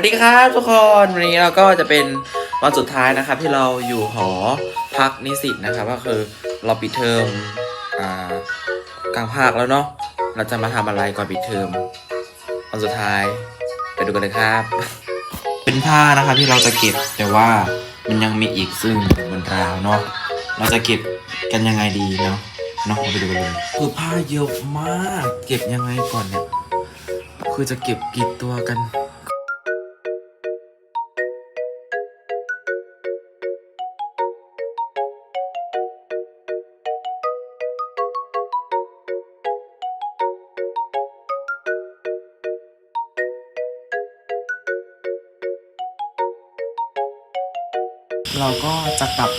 วัสดีครับทุกคนวันนี้เราก็จะเป็นวันสุดท้ายนะครับ ที่เราอยู่หอพักนิสิตนะครับ ก็คือเราปิดเทอมอกลางภาคแล้วเนาะเราจะมาทำอะไรก่อนปิดเทอมวันสุดท้ายไปดูกันเลยครับ เป็นผ้านะครับที่เราจะเก็บแต่ว่ามันยังมีอีกซึ่งบนราวเนาะเราจะเก็บกันยังไงดีเนาะเนาะไปดูกันเลยคือผ้าเยอะมาก เก็บยังไงก่อนเนี่ยคือจะเก็บกี่ตัวกัน เราก็จะกลับ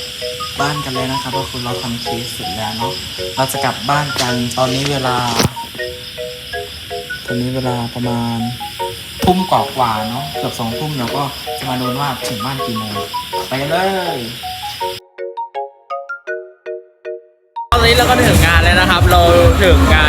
บ้านกันแล้วนะครับก็คือเราทำเคสเสร็จแล้วเนาะเราจะกลับบ้านกันตอนนี้เวลา ตอนนี้เวลาประมาณทุ่มกว่าๆเนาะเกือบสองทุ่มเราก็จะมาดูว่าถึงบ้านกี่โมงไปเลยตอนนี้เราก็ถึงงานแล้วนะครับ เราถึงงาน